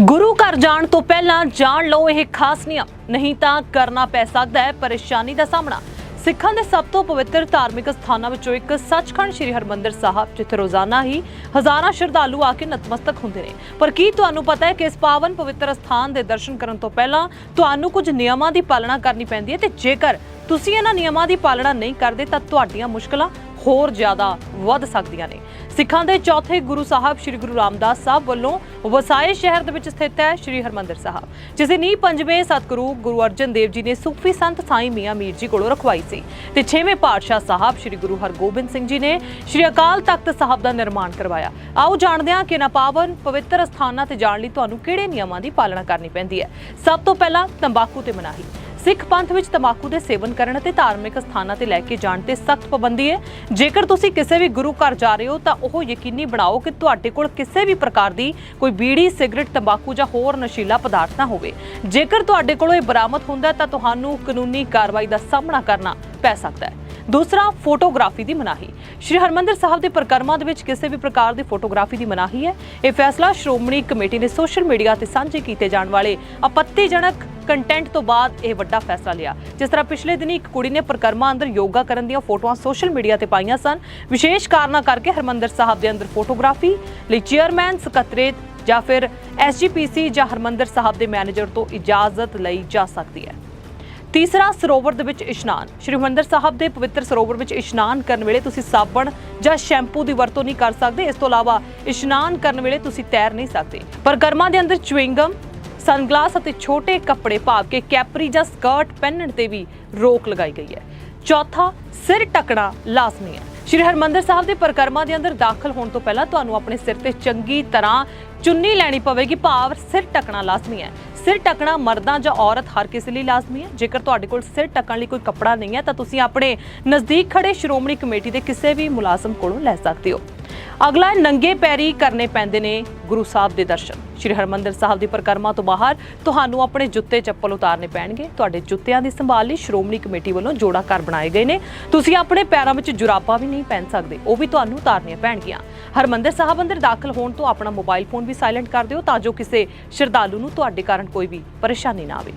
ਗੁਰੂ ਘਰ ਜਾਣ ਤੋਂ ਪਹਿਲਾਂ ਜਾਣ ਲਓ, ਇਹ ਖਾਸ ਨਿਯਮ। ਨਹੀਂ ਤਾਂ ਕਰਨਾ ਪੈ ਸਕਦਾ ਹੈ, ਪਰੇਸ਼ਾਨੀ ਦਾ ਸਾਹਮਣਾ। ਸਿੱਖਾਂ ਦੇ ਸਭ ਤੋਂ ਪਵਿੱਤਰ ਧਾਰਮਿਕ ਸਥਾਨਾਂ ਵਿੱਚੋਂ ਇੱਕ ਸੱਚਖੰਡ ਸ੍ਰੀ ਹਰਮੰਦਰ ਸਾਹਿਬ, ਜਿੱਥੇ ਰੋਜ਼ਾਨਾ ਹੀ ਹਜ਼ਾਰਾਂ ਸ਼ਰਧਾਲੂ ਆ ਕੇ ਨਤਮਸਤਕ ਹੁੰਦੇ ਨੇ। ਪਰ ਕੀ ਤੁਹਾਨੂੰ ਪਤਾ ਹੈ ਕਿ ਇਸ ਪਾਵਨ ਪਵਿੱਤਰ ਸਥਾਨ ਦੇ ਦਰਸ਼ਨ ਕਰਨ ਤੋਂ ਪਹਿਲਾਂ ਤੁਹਾਨੂੰ ਕੁਝ ਨਿਯਮਾਂ ਦੀ ਪਾਲਣਾ ਕਰਨੀ ਪੈਂਦੀ ਹੈ? ਤੇ ਜੇਕਰ ਤੁਸੀਂ ਇਹਨਾਂ ਨਿਯਮਾਂ ਦੀ ਪਾਲਣਾ ਨਹੀਂ ਕਰਦੇ, ਤਾਂ ਤੁਹਾਡੀਆਂ ਮੁਸ਼ਕਲਾਂ ਹੋਰ ਜ਼ਿਆਦਾ ਵੱਧ ਸਕਦੀਆਂ ਨੇ। ਸਿੱਖਾਂ ਦੇ ਚੌਥੇ ਗੁਰੂ ਸਾਹਿਬ ਸ੍ਰੀ ਗੁਰੂ ਰਾਮਦਾਸ ਸਾਹਿਬ ਵੱਲੋਂ ਵਸਾਏ ਸ਼ਹਿਰ ਦੇ ਵਿੱਚ ਸਥਿਤ ਹੈ ਸ੍ਰੀ ਹਰਮੰਦਰ ਸਾਹਿਬ ਜਿਸ ਦੀ ਨੀਂਹ ਪੰਜਵੇਂ ਸਤਿਗੁਰੂ ਗੁਰੂ ਅਰਜਨ ਦੇਵ ਜੀ ਨੇ ਸੂਫੀ ਸੰਤ ਸਾਈਂ ਮੀਆਂ ਮੀਰ ਜੀ ਕੋਲੋਂ ਰਖਵਾਈ ਸੀ ਤੇ ਛੇਵੇਂ ਪਾਤਸ਼ਾਹ ਸਾਹਿਬ ਸ੍ਰੀ ਗੁਰੂ ਹਰਗੋਬਿੰਦ ਸਿੰਘ ਜੀ ਨੇ ਸ੍ਰੀ ਅਕਾਲ ਤਖਤ ਸਾਹਿਬ ਦਾ ਨਿਰਮਾਣ ਕਰਵਾਇਆ। ਆਓ ਜਾਣਦੇ ਹਾਂ ਕਿ ਨਾ ਪਾਵਨ ਪਵਿੱਤਰ ਸਥਾਨਾਂ ਤੇ ਜਾਣ ਲਈ ਤੁਹਾਨੂੰ ਕਿਹੜੇ ਨਿਯਮਾਂ ਦੀ ਪਾਲਣਾ ਕਰਨੀ ਪੈਂਦੀ ਹੈ। ਸਭ ਤੋਂ ਪਹਿਲਾਂ ਤੰਬਾਕੂ ਤੇ ਮਨਾਹੀ। ਸਿੱਖ ਪੰਥ ਵਿੱਚ ਤਮਾਕੂ ਦੇ ਸੇਵਨ ਕਰਨ ਅਤੇ ਧਾਰਮਿਕ ਸਥਾਨਾਂ ਤੇ ਲੈ ਕੇ ਜਾਣ ਤੇ ਸਖਤ ਪਾਬੰਦੀ ਹੈ। ਜੇਕਰ ਤੁਸੀਂ ਕਿਸੇ ਵੀ ਗੁਰੂ ਘਰ ਜਾ ਰਹੇ ਹੋ, ਤਾਂ ਉਹ ਯਕੀਨੀ ਬਣਾਓ ਕਿ ਤੁਹਾਡੇ ਕੋਲ ਕਿਸੇ ਵੀ ਪ੍ਰਕਾਰ ਦੀ ਕੋਈ ਬੀੜੀ, ਸਿਗਰਟ, ਤੰਬਾਕੂ ਜਾਂ ਹੋਰ ਨਸ਼ੀਲਾ ਪਦਾਰਥ ਨਾ ਹੋਵੇ। ਜੇਕਰ ਤੁਹਾਡੇ ਕੋਲ ਇਹ ਬਰਾਮਦ ਹੁੰਦਾ ਤਾਂ ਤੁਹਾਨੂੰ ਕਾਨੂੰਨੀ ਕਾਰਵਾਈ ਦਾ ਸਾਹਮਣਾ ਕਰਨਾ ਪੈ ਸਕਦਾ ਹੈ। ਦੂਸਰਾ, ਫੋਟੋਗ੍ਰਾਫੀ ਦੀ ਮਨਾਹੀ। ਸ਼੍ਰੀ ਹਰਮੰਦਰ ਸਾਹਿਬ ਦੇ ਪ੍ਰਕਰਮਾਂ ਦੇ ਵਿੱਚ ਕਿਸੇ ਵੀ ਪ੍ਰਕਾਰ ਦੀ ਫੋਟੋਗ੍ਰਾਫੀ ਦੀ ਮਨਾਹੀ ਹੈ। ਇਹ ਫੈਸਲਾ ਸ਼੍ਰੋਮਣੀ ਕਮੇਟੀ ਨੇ ਸੋਸ਼ਲ ਮੀਡੀਆ ਤੇ ਸਾਂਝੇ ਕੀਤੇ ਜਾਣ ਵਾਲੇ ਆਪੱਤੀਜਨਕ ਕੰਟੈਂਟ ਤੋਂ ਬਾਅਦ ਇਹ ਵੱਡਾ ਫੈਸਲਾ ਲਿਆ। ਜਿਸ ਤਰ੍ਹਾਂ ਪਿਛਲੇ ਦਿਨੀ ਇੱਕ ਕੁੜੀ ਨੇ ਪ੍ਰਕਰਮਾਂ ਅੰਦਰ ਯੋਗਾ ਕਰਨ ਦੀਆਂ ਫੋਟੋਆਂ ਸੋਸ਼ਲ ਮੀਡੀਆ ਤੇ ਪਾਈਆਂ ਸਨ। ਵਿਸ਼ੇਸ਼ ਕਾਰਨਾਂ ਕਰਕੇ ਹਰਮੰਦਰ ਸਾਹਿਬ ਦੇ ਅੰਦਰ ਫੋਟੋਗ੍ਰਾਫੀ ਲਈ ਚੇਅਰਮੈਨ, ਸਕੱਤਰੇਤ ਜਾਂ ਫਿਰ ਐਸਜੀਪੀਸੀ ਜਾਂ ਹਰਮੰਦਰ ਸਾਹਿਬ ਦੇ ਮੈਨੇਜਰ ਤੋਂ ਇਜਾਜ਼ਤ ਲਈ ਜਾ ਸਕਦੀ ਹੈ। ਤੀਸਰਾ ਸਰੋਵਰ ਦੇ ਵਿੱਚ ਇਸ਼ਨਾਨ। ਸ਼੍ਰੀ ਹਰਿਮੰਦਰ ਸਾਹਿਬ ਦੇ ਪਵਿੱਤਰ ਸਰੋਵਰ ਵਿੱਚ ਇਸ਼ਨਾਨ ਕਰਨ ਵੇਲੇ ਤੁਸੀਂ ਸਾਬਣ ਜਾਂ ਸ਼ੈਂਪੂ ਦੀ ਵਰਤੋਂ ਨਹੀਂ ਕਰ ਸਕਦੇ। ਇਸ ਤੋਂ ਇਲਾਵਾ ਇਸ਼ਨਾਨ ਕਰਨ ਵੇਲੇ ਤੁਸੀਂ ਤੈਰ ਨਹੀਂ ਸਕਦੇ। ਪਰ ਕਰਮਾਂ ਦੇ ਅੰਦਰ ਚੁਇੰਗਮ ਸਨਗਲਾਸ ਅਤੇ ਛੋਟੇ ਕੱਪੜੇ ਭਾਵ ਕੇ ਕੈਪਰੀ ਜਾਂ ਸਕਰਟ ਪਹਿਨਣ ਤੇ ਵੀ ਰੋਕ ਲਗਾਈ ਗਈ ਹੈ। ਚੌਥਾ, ਸਿਰ ਟਕਣਾ ਲਾਜ਼ਮੀ ਹੈ। ਸ਼੍ਰੀ ਹਰਮੰਦਰ ਸਾਹਿਬ ਦੇ ਪਰਿਕਰਮਾ ਦੇ ਅੰਦਰ ਦਾਖਲ ਹੋਣ ਤੋਂ ਪਹਿਲਾਂ ਤੁਹਾਨੂੰ ਆਪਣੇ ਸਿਰ ਤੇ ਚੰਗੀ ਤਰ੍ਹਾਂ ਚੁੰਨੀ ਲੈਣੀ ਪਵੇਗੀ। ਭਾਵ ਸਿਰ ਟਕਣਾ ਲਾਜ਼ਮੀ ਹੈ। ਸਿਰ ਟਕਣਾ ਮਰਦਾਂ ਜਾਂ ਔਰਤ ਹਰ ਕਿਸੇ ਲਈ ਲਾਜ਼ਮੀ ਹੈ। ਜੇਕਰ ਤੁਹਾਡੇ ਕੋਲ ਸਿਰ ਟਕਣ ਲਈ ਕੋਈ ਕੱਪੜਾ ਨਹੀਂ ਹੈ, ਤਾਂ ਤੁਸੀਂ ਆਪਣੇ ਨਜ਼ਦੀਕ ਖੜੇ ਸ਼੍ਰੋਮਣੀ ਕਮੇਟੀ ਦੇ ਕਿਸੇ ਵੀ ਮੁਲਾਜ਼ਮ ਕੋਲੋਂ ਲੈ ਸਕਦੇ ਹੋ। ਅਗਲਾ ਨੰਗੇ ਪੈਰੀ ਕਰਨੇ ਪੈਂਦੇ ਨੇ ਗੁਰੂ ਸਾਹਿਬ ਦੇ ਦਰਸ਼ਨ। ਸ਼੍ਰੀ ਹਰਮੰਦਰ ਸਾਹਿਬ ਦੀ ਪਰਿਕਰਮਾ ਤੋਂ ਬਾਹਰ ਤੁਹਾਨੂੰ ਆਪਣੇ ਜੁੱਤੇ ਚੱਪਲ ਉਤਾਰਨੇ ਪੈਣਗੇ। ਤੁਹਾਡੇ ਜੁੱਤਿਆਂ ਦੀ ਸੰਭਾਲ ਲਈ ਸ਼੍ਰੋਮਣੀ ਕਮੇਟੀ ਵੱਲੋਂ ਜੋੜਾ ਘਰ ਬਣਾਏ ਗਏ ਨੇ। ਤੁਸੀਂ ਆਪਣੇ ਪੈਰਾਂ ਵਿੱਚ ਜੁਰਾਬਾਂ ਵੀ ਨਹੀਂ ਪਹਿਨ ਸਕਦੇ, ਉਹ ਵੀ ਤੁਹਾਨੂੰ ਉਤਾਰਨੀਆਂ ਪੈਣਗੀਆਂ। ਹਰਮੰਦਰ ਸਾਹਿਬ ਅੰਦਰ ਦਾਖਲ ਹੋਣ ਤੋਂ ਆਪਣਾ ਮੋਬਾਈਲ ਫੋਨ ਵੀ ਸਾਇਲੈਂਟ ਕਰ ਦਿਓ ਤਾਂ ਜੋ ਕਿਸੇ ਸ਼ਰਧਾਲੂ ਨੂੰ ਤੁਹਾਡੇ ਕਾਰਨ ਕੋਈ ਵੀ ਪਰੇਸ਼ਾਨੀ ਨਾ ਆਵੇ।